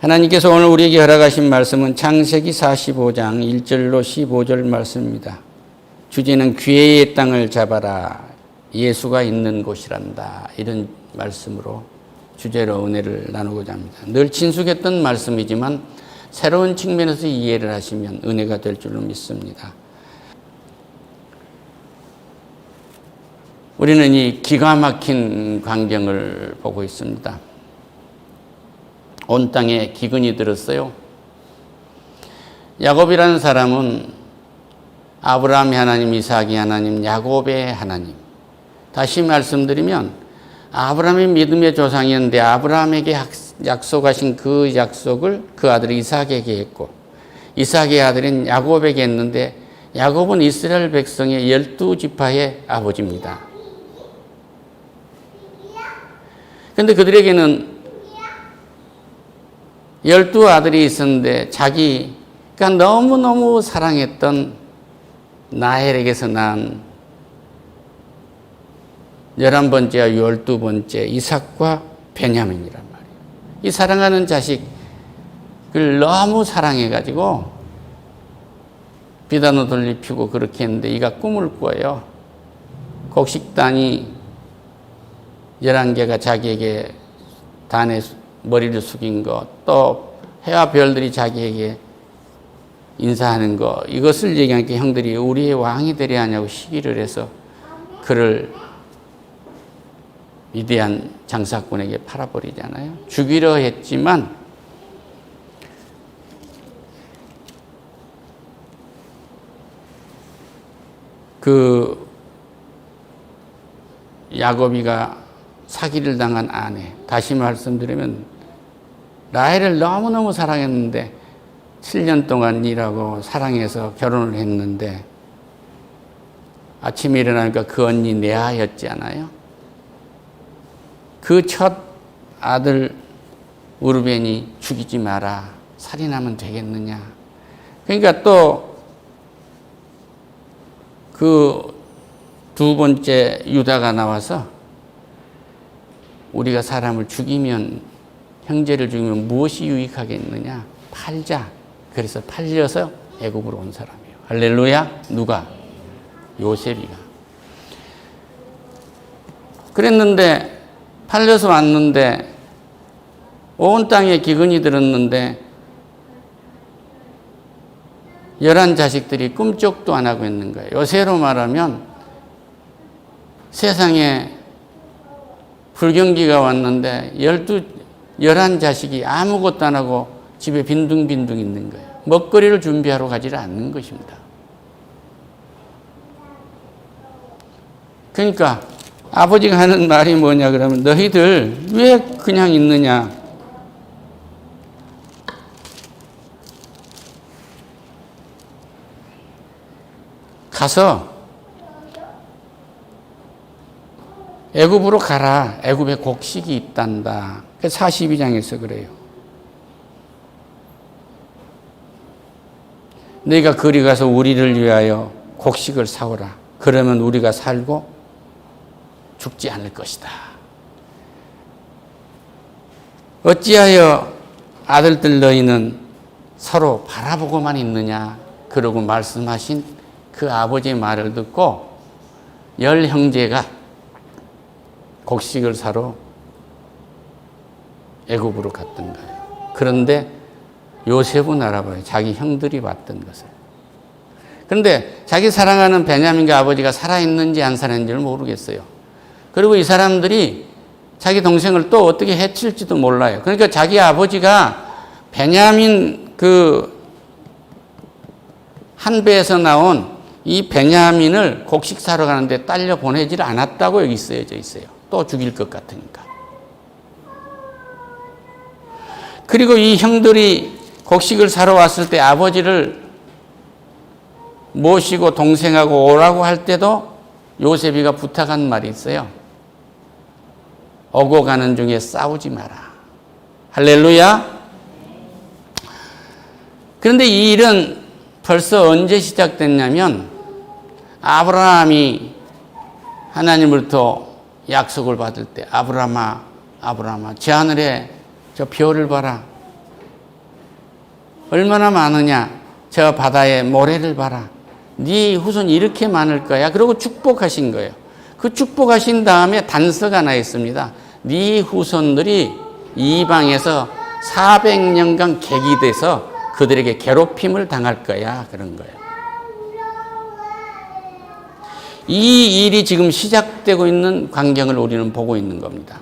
하나님께서 오늘 우리에게 허락하신 말씀은 창세기 45장 1절로 15절 말씀입니다. 주제는 귀의 땅을 잡아라. 예수가 있는 곳이란다. 이런 말씀으로 주제로 은혜를 나누고자 합니다. 늘 친숙했던 말씀이지만 새로운 측면에서 이해를 하시면 은혜가 될 줄로 믿습니다. 우리는 이 기가 막힌 광경을 보고 있습니다. 온 땅에 기근이 들었어요. 야곱이라는 사람은 아브라함의 하나님, 이삭의 하나님, 야곱의 하나님. 다시 말씀드리면 아브라함의 믿음의 조상이었는데 아브라함에게 약속하신 그 약속을 그 아들 이삭에게 했고 이삭의 아들인 야곱에게 했는데 야곱은 이스라엘 백성의 열두 지파의 아버지입니다. 근데 그들에게는 열두 아들이 있었는데 자기가 너무너무 사랑했던 나헬에게서 난 열한 번째와 열두 번째 이삭과 베냐민이란 말이에요. 이 사랑하는 자식을 너무 사랑해가지고 비단옷을 입히고 그렇게 했는데 이가 꿈을 꿔요. 곡식단이 열한 개가 자기에게 단에 머리를 숙인 것, 또 해와 별들이 자기에게 인사하는 것, 이것을 얘기하니까 형들이 우리의 왕이 되려 하냐고 시기를 해서 그를 위대한 장사꾼에게 팔아버리잖아요. 죽이려 했지만 그 야곱이가 사기를 당한 아내, 다시 말씀드리면 라헬을 너무너무 사랑했는데 7년 동안 일하고 사랑해서 결혼을 했는데 아침에 일어나니까 그 언니 내아였지 않아요? 그 첫 아들 우르벤이 죽이지 마라. 살인하면 되겠느냐. 그러니까 또 그 두 번째 유다가 나와서 우리가 사람을 죽이면 형제를 죽이면 무엇이 유익하겠느냐? 팔자. 그래서 팔려서 애굽으로 온 사람이에요. 할렐루야. 누가? 요셉이가. 그랬는데 팔려서 왔는데 온 땅에 기근이 들었는데 열한 자식들이 꿈쩍도 안 하고 있는 거예요. 요새로 말하면 세상에 불경기가 왔는데 열두, 열한 자식이 아무것도 안 하고 집에 빈둥빈둥 있는 거예요. 먹거리를 준비하러 가지를 않는 것입니다. 그러니까 아버지가 하는 말이 뭐냐 그러면 너희들 왜 그냥 있느냐? 가서 애굽으로 가라. 애굽에 곡식이 있단다. 42장에서 그래요. 너희가 거리 가서 우리를 위하여 곡식을 사오라. 그러면 우리가 살고 죽지 않을 것이다. 어찌하여 아들들 너희는 서로 바라보고만 있느냐? 그러고 말씀하신 그 아버지의 말을 듣고 열 형제가 곡식을 사러 애굽으로 갔던 거예요. 그런데 요셉은 알아봐요. 자기 형들이 왔던 것을. 그런데 자기 사랑하는 베냐민과 아버지가 살아있는지 안 살아있는지를 모르겠어요. 그리고 이 사람들이 자기 동생을 또 어떻게 해칠지도 몰라요. 그러니까 자기 아버지가 베냐민 그 한 배에서 나온 이 베냐민을 곡식 사러 가는데 딸려 보내질 않았다고 여기 쓰여져 있어요. 또 죽일 것 같으니까. 그리고 이 형들이 곡식을 사러 왔을 때 아버지를 모시고 동생하고 오라고 할 때도 요셉이가 부탁한 말이 있어요. 오고 가는 중에 싸우지 마라. 할렐루야. 그런데 이 일은 벌써 언제 시작됐냐면 아브라함이 하나님으로부터 약속을 받을 때 아브라함아 아브라함아 제 하늘에 저 별을 봐라 얼마나 많으냐? 저 바다에 모래를 봐라. 네 후손 이렇게 많을 거야. 그리고 축복하신 거예요. 그 축복하신 다음에 단서가 하나 있습니다. 네 후손들이 이방에서 400년간 객이 돼서 그들에게 괴롭힘을 당할 거야. 그런 거예요. 이 일이 지금 시작되고 있는 광경을 우리는 보고 있는 겁니다.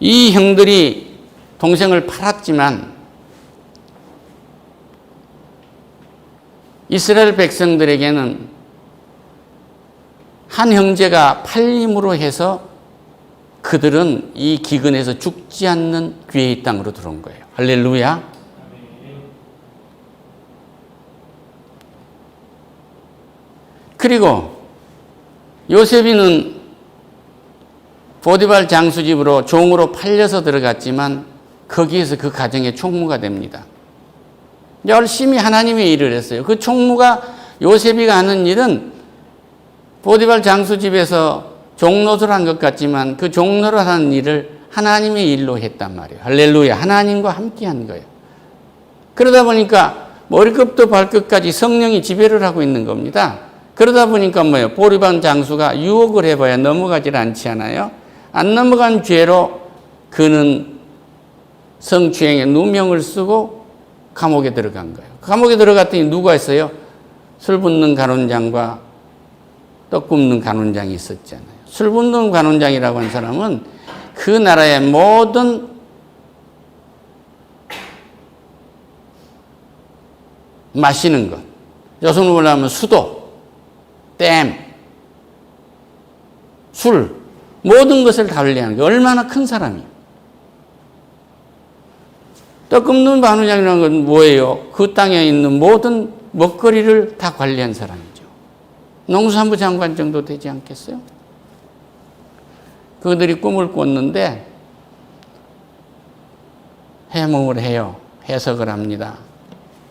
이 형들이 동생을 팔았지만 이스라엘 백성들에게는 한 형제가 팔림으로 해서 그들은 이 기근에서 죽지 않는 귀의 땅으로 들어온 거예요. 할렐루야. 그리고 요셉이는 보디발 장수 집으로 종으로 팔려서 들어갔지만 거기에서 그 가정의 총무가 됩니다. 열심히 하나님의 일을 했어요. 그 총무가 요셉이가 하는 일은 보디발 장수 집에서 종노를 한 것 같지만 그 종노를 하는 일을 하나님의 일로 했단 말이에요. 할렐루야. 하나님과 함께 한 거예요. 그러다 보니까 머리끝부터 발끝까지 성령이 지배를 하고 있는 겁니다. 그러다 보니까 뭐예요? 보리반 장수가 유혹을 해봐야 넘어가질 않지 않아요? 안 넘어간 죄로 그는 성추행에 누명을 쓰고 감옥에 들어간 거예요. 감옥에 들어갔더니 누가 있어요? 술 붓는 간원장과 떡 굽는 간원장이 있었잖아요. 술 붓는 간원장이라고 하는 사람은 그 나라의 모든 마시는 것, 여성으로 하면 수도, 댐, 술, 모든 것을 다 관리하는 게 얼마나 큰 사람이에요. 떡 굽는 반우장이라는 건 뭐예요? 그 땅에 있는 모든 먹거리를 다 관리한 사람이죠. 농수산부 장관 정도 되지 않겠어요? 그들이 꿈을 꿨는데 해몽을 해요. 해석을 합니다.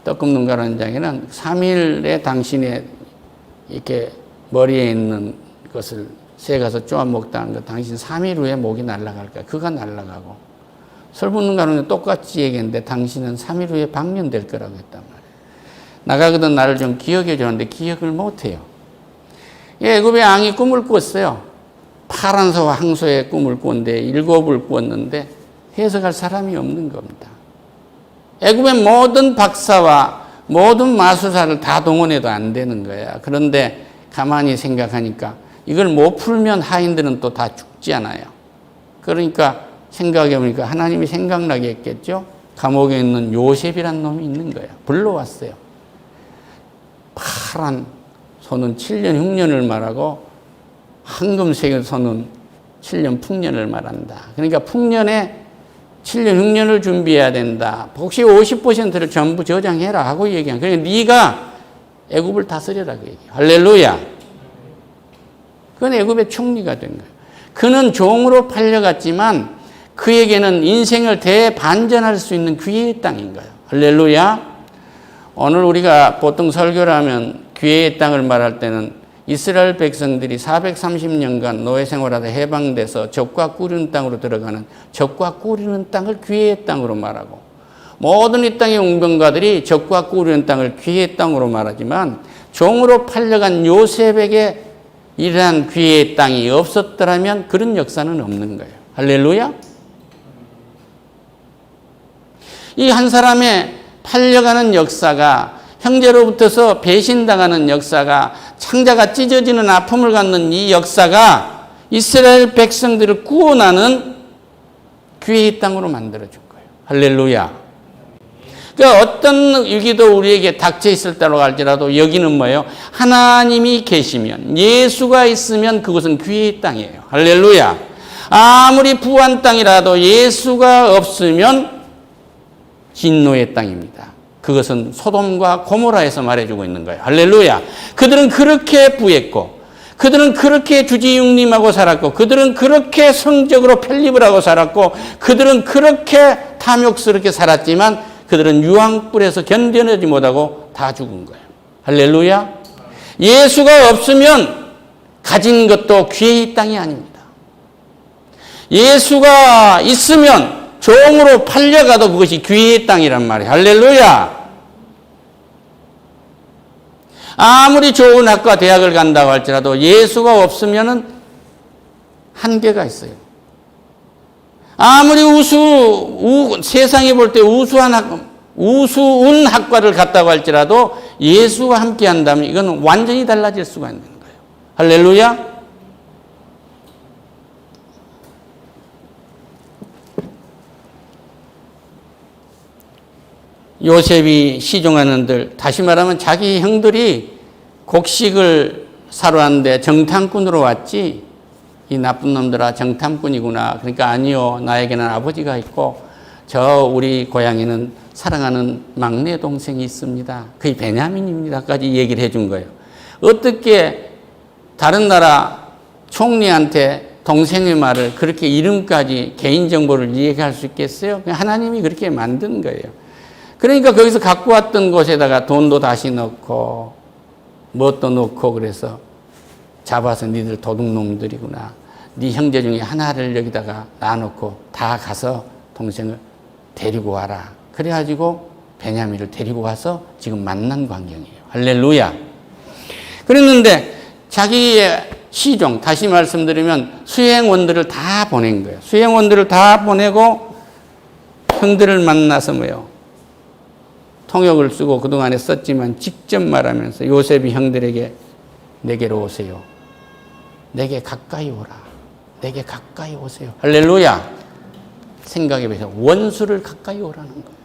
떡 굽는 가란장에는 3일에 당신의 이렇게 머리에 있는 것을 새 가서 쪼아 먹다는 거 당신 3일 후에 목이 날아갈 거야. 그가 날아가고 설 붓는 가루는 똑같이 얘기했는데 당신은 3일 후에 방면될 거라고 했단 말이에요. 나가거든 나를 좀 기억해 주는데 기억을 못 해요. 애굽의 왕이 꿈을 꿨어요. 파란 소와 항소의 꿈을 꿨는데 일곱을 꿨는데 해석할 사람이 없는 겁니다. 애굽의 모든 박사와 모든 마술사를 다 동원해도 안 되는 거야. 그런데 가만히 생각하니까 이걸 못 풀면 하인들은 또 다 죽지 않아요. 그러니까 생각해 보니까 하나님이 생각나게 했겠죠. 감옥에 있는 요셉이란 놈이 있는 거예요. 불러왔어요. 파란 소는 7년 흉년을 말하고 황금색 소는 7년 풍년을 말한다. 그러니까 풍년에 7년 흉년을 준비해야 된다. 혹시 50%를 전부 저장해라 하고 얘기한. 그러니까 네가 애굽을 다스려라 그 얘기. 할렐루야. 그건 애굽의 총리가 된 거예요. 그는 종으로 팔려갔지만 그에게는 인생을 대반전할 수 있는 귀의 땅인 거예요. 할렐루야. 오늘 우리가 보통 설교를 하면 귀의 땅을 말할 때는 이스라엘 백성들이 430년간 노예 생활하다 해방돼서 적과 꾸리는 땅으로 들어가는 적과 꾸리는 땅을 귀의 땅으로 말하고 모든 이 땅의 웅병가들이 적과 꾸리는 땅을 귀의 땅으로 말하지만 종으로 팔려간 요셉에게 이러한 귀의 땅이 없었더라면 그런 역사는 없는 거예요. 할렐루야. 이 한 사람의 팔려가는 역사가 형제로부터서 배신당하는 역사가 창자가 찢어지는 아픔을 갖는 이 역사가 이스라엘 백성들을 구원하는 귀의 땅으로 만들어준 거예요. 할렐루야. 그러니까 어떤 위기도 우리에게 닥쳐 있을 때로 할지라도 여기는 뭐예요? 하나님이 계시면 예수가 있으면 그것은 귀의 땅이에요. 할렐루야. 아무리 부한 땅이라도 예수가 없으면 진노의 땅입니다. 그것은 소돔과 고모라에서 말해주고 있는 거예요. 할렐루야. 그들은 그렇게 부했고, 그들은 그렇게 주지육림하고 살았고, 그들은 그렇게 성적으로 편립을 하고 살았고, 그들은 그렇게 탐욕스럽게 살았지만, 그들은 유황불에서 견뎌내지 못하고 다 죽은 거예요. 할렐루야. 예수가 없으면 가진 것도 귀의 땅이 아닙니다. 예수가 있으면 종으로 팔려가도 그것이 귀의 땅이란 말이에요. 할렐루야. 아무리 좋은 학과 대학을 간다고 할지라도 예수가 없으면은 한계가 있어요. 아무리 우수, 우, 세상이 볼때 우수한 학, 우수운 학과를 갔다고 할지라도 예수와 함께 한다면 이건 완전히 달라질 수가 있는 거예요. 할렐루야. 요셉이 시종하는들 다시 말하면 자기 형들이 곡식을 사러 왔는데 정탐꾼으로 왔지. 이 나쁜 놈들아 정탐꾼이구나. 그러니까 아니요 나에게는 아버지가 있고 저 우리 고향에는 사랑하는 막내 동생이 있습니다. 그게 베냐민입니다까지 얘기를 해준 거예요. 어떻게 다른 나라 총리한테 동생의 말을 그렇게 이름까지 개인정보를 얘기할 수 있겠어요? 하나님이 그렇게 만든 거예요 그러니까 거기서 갖고 왔던 곳에다가 돈도 다시 넣고 뭣도 넣고 그래서 잡아서 니들 도둑놈들이구나. 네 형제 중에 하나를 여기다가 놔놓고 다 가서 동생을 데리고 와라. 그래가지고 베냐민을 데리고 와서 지금 만난 광경이에요. 할렐루야. 그랬는데 자기의 시종, 다시 말씀드리면 수행원들을 다 보낸 거예요. 수행원들을 다 보내고 형들을 만나서 뭐요? 통역을 쓰고 그동안에 썼지만 직접 말하면서 요셉이 형들에게 내게로 오세요. 내게 가까이 오라. 내게 가까이 오세요. 할렐루야. 생각해 보세요. 원수를 가까이 오라는 거예요.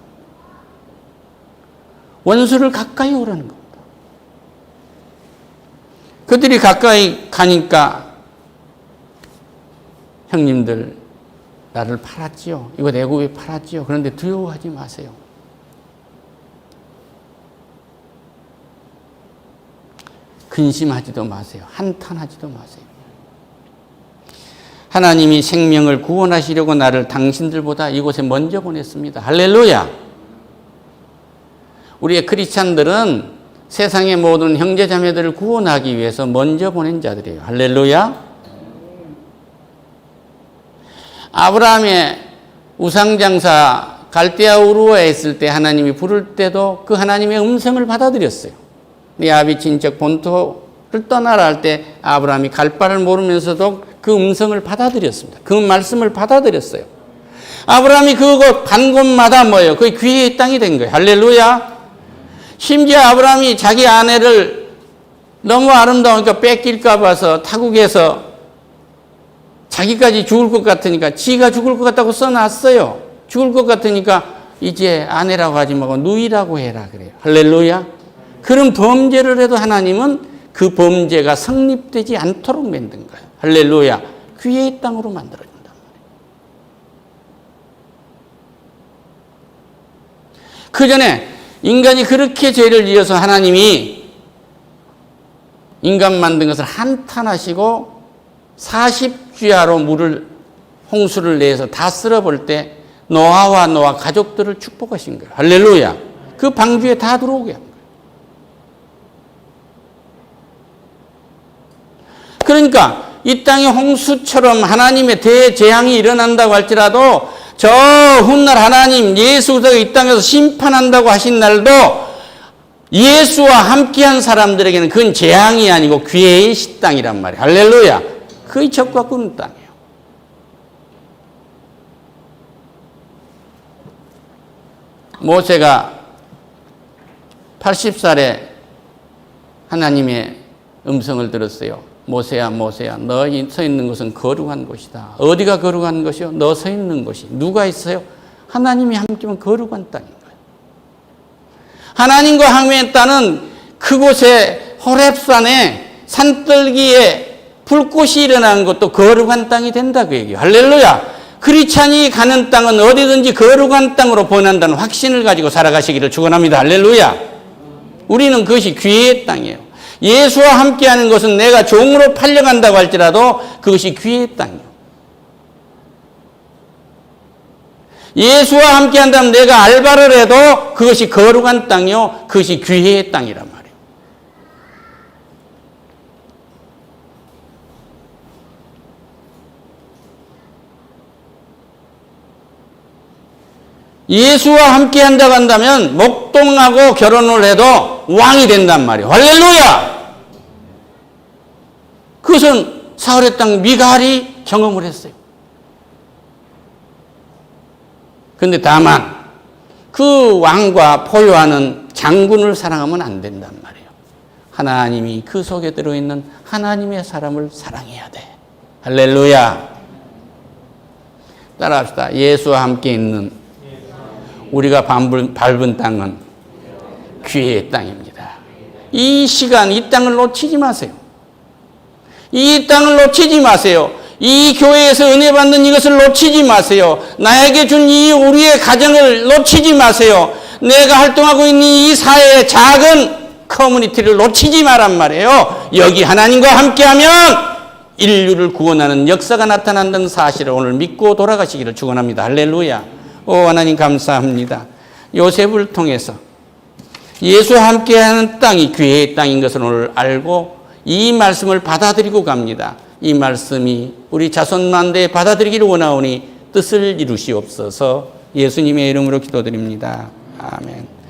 원수를 가까이 오라는 겁니다. 그들이 가까이 가니까 형님들 나를 팔았지요. 이거 내국에 팔았지요. 그런데 두려워하지 마세요. 근심하지도 마세요. 한탄하지도 마세요. 하나님이 생명을 구원하시려고 나를 당신들보다 이곳에 먼저 보냈습니다. 할렐루야. 우리의 크리스찬들은 세상의 모든 형제 자매들을 구원하기 위해서 먼저 보낸 자들이에요. 할렐루야. 아브라함의 우상장사 갈대아 우르에 있을 때 하나님이 부를 때도 그 하나님의 음성을 받아들였어요. 네 아비 친척 본토를 떠나라 할 때 아브라함이 갈 바를 모르면서도 그 음성을 받아들였습니다. 그 말씀을 받아들였어요. 아브라함이 그곳 간 곳마다 뭐예요? 그 귀의 땅이 된 거예요. 할렐루야. 심지어 아브라함이 자기 아내를 너무 아름다우니까 뺏길까 봐서 타국에서 자기까지 죽을 것 같으니까 지가 죽을 것 같다고 써놨어요. 죽을 것 같으니까 이제 아내라고 하지 말고 누이라고 해라 그래요. 할렐루야. 그런 범죄를 해도 하나님은 그 범죄가 성립되지 않도록 만든 거예요. 할렐루야. 귀의 땅으로 만들어준단 말이에요. 그 전에 인간이 그렇게 죄를 지어서 하나님이 인간 만든 것을 한탄하시고 40주야로 물을 홍수를 내서 다 쓸어볼 때 노아와 노아 가족들을 축복하신 거예요. 할렐루야. 그 방주에 다 들어오게 합니다. 그러니까 이 땅에 홍수처럼 하나님의 대재앙이 일어난다고 할지라도 저 훗날 하나님 예수가 이 땅에서 심판한다고 하신 날도 예수와 함께한 사람들에게는 그건 재앙이 아니고 귀의 식당이란 말이에요. 할렐루야. 그의 적과 꾸는 땅이에요. 모세가 80살에 하나님의 음성을 들었어요. 모세야, 모세야, 너 서 있는 곳은 거룩한 곳이다. 어디가 거룩한 곳이요? 너 서 있는 곳이. 누가 있어요? 하나님이 함께면 거룩한 땅인 거예요. 하나님과 함께했다는 그곳에 호랩산에 산떨기에 불꽃이 일어나는 것도 거룩한 땅이 된다 그 얘기예요. 할렐루야. 크리찬이 가는 땅은 어디든지 거룩한 땅으로 보낸다는 확신을 가지고 살아가시기를 축원합니다. 할렐루야. 우리는 그것이 귀의 땅이에요. 예수와 함께하는 것은 내가 종으로 팔려간다고 할지라도 그것이 귀의 땅이에요. 예수와 함께한다면 내가 알바를 해도 그것이 거룩한 땅이요, 그것이 귀의 땅이란 말이에요. 예수와 함께 한다고 한다면 목동하고 결혼을 해도 왕이 된단 말이에요. 할렐루야! 그것은 사울의 땅 미갈이 경험을 했어요. 근데 다만 그 왕과 포효하는 장군을 사랑하면 안 된단 말이에요. 하나님이 그 속에 들어있는 하나님의 사람을 사랑해야 돼. 할렐루야. 따라합시다. 예수와 함께 있는 우리가 밟은, 밟은 땅은 귀의 땅입니다. 이 시간, 이 땅을 놓치지 마세요. 이 땅을 놓치지 마세요. 이 교회에서 은혜 받는 이것을 놓치지 마세요. 나에게 준 이 우리의 가정을 놓치지 마세요. 내가 활동하고 있는 이 사회의 작은 커뮤니티를 놓치지 말란 말이에요. 여기 하나님과 함께하면 인류를 구원하는 역사가 나타난다는 사실을 오늘 믿고 돌아가시기를 축원합니다. 할렐루야. 오 하나님 감사합니다. 요셉을 통해서 예수와 함께하는 땅이 귀의 땅인 것을 오늘 알고 이 말씀을 받아들이고 갑니다. 이 말씀이 우리 자손만대에 받아들이기를 원하오니 뜻을 이루시옵소서 예수님의 이름으로 기도드립니다. 아멘.